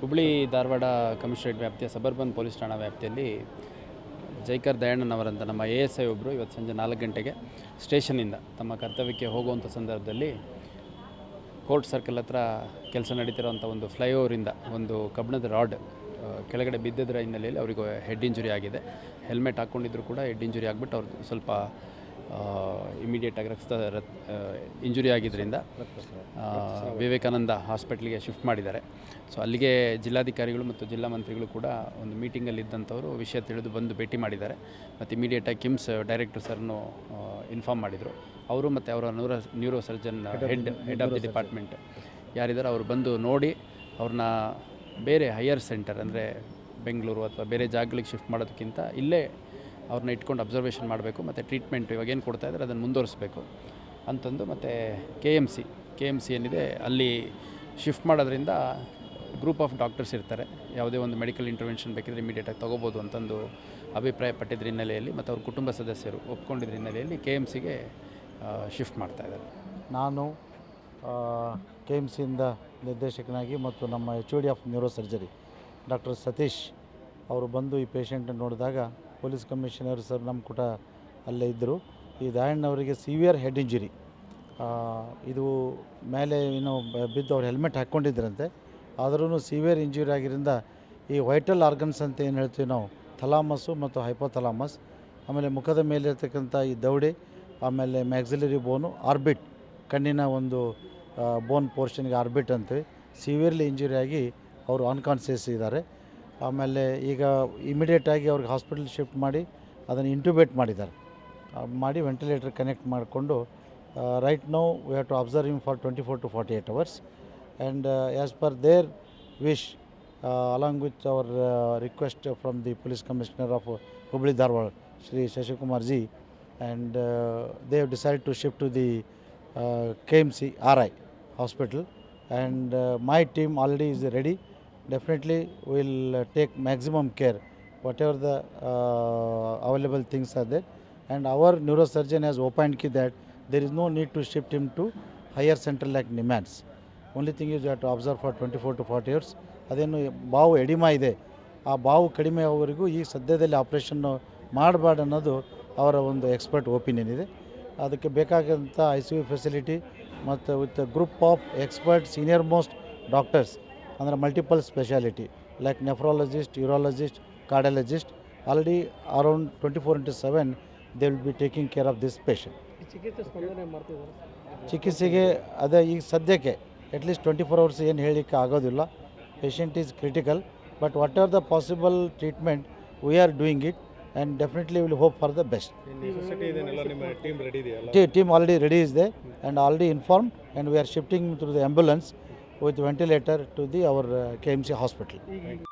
Hubli Dharwad commissionerate ವ್ಯಾಪ್ತಿಯ suburban police ಠಾಣಾ ವ್ಯಾಪ್ತಿಯಲ್ಲಿ ಜೈಕರ್ ದಯಾಣ್ಣನವರಂತ ನಮ್ಮ ಎ ಎಸ್ ಐ ಒಬ್ಬರು ಇವತ್ತು ಸಂಜೆ ನಾಲ್ಕು ಗಂಟೆಗೆ ಸ್ಟೇಷನಿಂದ ತಮ್ಮ ಕರ್ತವ್ಯಕ್ಕೆ ಹೋಗುವಂಥ ಸಂದರ್ಭದಲ್ಲಿ ಕೋರ್ಟ್ ಸರ್ಕಲ್ ಹತ್ರ ಕೆಲಸ ನಡೀತಿರೋಂಥ ಒಂದು ಫ್ಲೈಓವರಿಂದ ಒಂದು ಕಬ್ಬಿಣದ ರಾಡ್ ಕೆಳಗಡೆ ಬಿದ್ದಿದ್ದರ ಹಿನ್ನೆಲೆಯಲ್ಲಿ ಅವರಿಗೆ ಹೆಡ್ ಇಂಜುರಿ ಆಗಿದೆ. ಹೆಲ್ಮೆಟ್ ಹಾಕ್ಕೊಂಡಿದ್ರು ಕೂಡ ಹೆಡ್ ಇಂಜುರಿ ಆಗಿಬಿಟ್ಟು ಅವ್ರದ್ದು ಸ್ವಲ್ಪ ಇಮಿಡಿಯೇಟಾಗಿ ರಕ್ತ ರತ್ ಇಂಜುರಿ ಆಗಿದ್ದರಿಂದ ವಿವೇಕಾನಂದ ಹಾಸ್ಪಿಟ್ಲಿಗೆ ಶಿಫ್ಟ್ ಮಾಡಿದ್ದಾರೆ. ಸೊ ಅಲ್ಲಿಗೆ ಜಿಲ್ಲಾಧಿಕಾರಿಗಳು ಮತ್ತು ಜಿಲ್ಲಾ ಮಂತ್ರಿಗಳು ಕೂಡ ಒಂದು ಮೀಟಿಂಗಲ್ಲಿ ಇದ್ದಂಥವರು ವಿಷಯ ತಿಳಿದು ಬಂದು ಭೇಟಿ ಮಾಡಿದ್ದಾರೆ. ಮತ್ತು ಇಮಿಡಿಯೇಟಾಗಿ ಕಿಮ್ಸ್ ಡೈರೆಕ್ಟರ್ ಸರ್ನು ಇನ್ಫಾರ್ಮ್ ಮಾಡಿದರು. ಅವರು ಮತ್ತು ಅವರ neuro neuro surgeon head head of the department ಯಾರಿದ್ದಾರೆ ಅವರು ಬಂದು ನೋಡಿ ಅವ್ರನ್ನ ಬೇರೆ ಹೈಯರ್ ಸೆಂಟರ್ ಅಂದರೆ ಬೆಂಗಳೂರು ಅಥವಾ ಬೇರೆ ಜಾಗಗಳಿಗೆ ಶಿಫ್ಟ್ ಮಾಡೋದಕ್ಕಿಂತ ಇಲ್ಲೇ ಅವ್ರನ್ನ ಇಟ್ಕೊಂಡು ಅಬ್ಸರ್ವೇಷನ್ ಮಾಡಬೇಕು, ಮತ್ತು ಟ್ರೀಟ್ಮೆಂಟ್ ಇವಾಗ ಏನು ಕೊಡ್ತಾ ಇದ್ದಾರೆ ಅದನ್ನು ಮುಂದುವರಿಸಬೇಕು ಅಂತಂದು ಮತ್ತು K M C K M C ಏನಿದೆ, ಅಲ್ಲಿ ಶಿಫ್ಟ್ ಮಾಡೋದ್ರಿಂದ ಗ್ರೂಪ್ ಆಫ್ ಡಾಕ್ಟರ್ಸ್ ಇರ್ತಾರೆ. ಯಾವುದೇ ಒಂದು ಮೆಡಿಕಲ್ ಇಂಟರ್ವೆನ್ಷನ್ ಬೇಕಿದ್ರೆ ಇಮಿಡಿಯೇಟಾಗಿ ತೊಗೋಬೋದು ಅಂತಂದು ಅಭಿಪ್ರಾಯ ಪಟ್ಟಿದ್ರ ಹಿನ್ನೆಲೆಯಲ್ಲಿ, ಮತ್ತು ಅವ್ರ ಕುಟುಂಬ ಸದಸ್ಯರು ಒಪ್ಕೊಂಡಿದ್ರ ಹಿನ್ನೆಲೆಯಲ್ಲಿ ಕೆ ಎಂ ಸಿಗೆ ಶಿಫ್ಟ್ ಮಾಡ್ತಾ ಇದ್ದಾರೆ ನಾನು ಕೆ ಎಂ ಸಿಯಿಂದ ನಿರ್ದೇಶಕನಾಗಿ ಮತ್ತು ನಮ್ಮ H D of neuro surgery doctor Satish ಅವರು ಬಂದು ಈ ಪೇಷಂಟ್ ನೋಡಿದಾಗ ಪೊಲೀಸ್ ಕಮಿಷನರ್ ಸರ್ ನಮ್ಮ ಕೂಡ ಅಲ್ಲೇ ಇದ್ದರು. ಈ ದಯಣ್ಣವರಿಗೆ ಸಿವಿಯರ್ ಹೆಡ್ ಇಂಜುರಿ ಇದು ಮೇಲೆ ಏನು ಬಿದ್ದು ಅವ್ರು ಹೆಲ್ಮೆಟ್ ಹಾಕ್ಕೊಂಡಿದ್ರಂತೆ ಆದ್ರೂ ಸಿವಿಯರ್ ಇಂಜುರಿ ಆಗಿರಿಂದ ಈ ವೈಟಲ್ ಆರ್ಗನ್ಸ್ ಅಂತ ಏನು ಹೇಳ್ತೀವಿ ನಾವು ಥಲಾಮಸ್ಸು ಮತ್ತು ಹೈಪೋಥಲಾಮಸ್ ಆಮೇಲೆ ಮುಖದ ಮೇಲೆ ಇರ್ತಕ್ಕಂಥ ಈ ದೌಡಿ, ಆಮೇಲೆ ಮ್ಯಾಕ್ಸಿಲರಿ ಬೋನು ಆರ್ಬಿಟ್ ಕಣ್ಣಿನ ಒಂದು ಬೋನ್ ಪೋರ್ಷನ್ಗೆ ಆರ್ಬಿಟ್ ಅಂತೇಳಿ ಸಿವಿಯರ್ಲಿ ಇಂಜುರಿ ಆಗಿ ಅವರು ಅನ್ಕಾನ್ಸಿಯಸ್ ಇದ್ದಾರೆ. ಆಮೇಲೆ ಈಗ ಇಮಿಡಿಯೇಟಾಗಿ ಅವ್ರಿಗೆ ಹಾಸ್ಪಿಟಲ್ ಶಿಫ್ಟ್ ಮಾಡಿ ಅದನ್ನು ಇಂಟ್ಯೂಬೇಟ್ ಮಾಡಿದ್ದಾರೆ. ಮಾಡಿ ವೆಂಟಿಲೇಟರ್ ಕನೆಕ್ಟ್ ಮಾಡಿಕೊಂಡು right now we have to observe him for twenty four to forty eight hours and as per their wish along with our request from the police commissioner of Hubli Dharwad Shri Shashikumar ji and they have decide to shift to the K M C R I hospital and my team already is ready. Definitely we will uh, take maximum care whatever the uh, available things are there and our neurosurgeon has opined that there is no need to shift him to higher center like only thing is you have to observe for 24 to 40 years ಅದೇನು ಬಾವು oedema ಇದೆ ಆ ಬಾವು ಕಡಿಮೆ ಆಗೋವರೆಗೂ ಈ ಸದ್ಯದಲ್ಲಿ operation ಮಾಡಬಾರ್ದು ಅನ್ನೋದು ಅವರ ಒಂದು ಎಕ್ಸ್ಪರ್ಟ್ ಒಪಿನಿಯನ್ ಇದೆ ಅದಕ್ಕೆ ಬೇಕಾದಂಥ ಐ ಸಿ ಯು ಫೆಸಿಲಿಟಿ ಮತ್ತು with group of expert senior most doctors ಅಂದರೆ multiple speciality like nephrologist urologist cardiologist already around twenty four into seven they will be taking care of this patient ಚಿಕಿತ್ಸೆಗೆ ಅದೇ ಈಗ ಸದ್ಯಕ್ಕೆ at least twenty four hours ಏನು ಹೇಳಲಿಕ್ಕೆ ಆಗೋದಿಲ್ಲ. Patient is critical but what are the possible treatment we are doing it and definitely will hope for the best team already ನಿಮ್ಮ team ready ಇದೆಯಲ್ಲ already inform and we are shifting through the ambulance we are shifting through the ambulance with ventilator to the our uh, KMC hospital. ಈಗ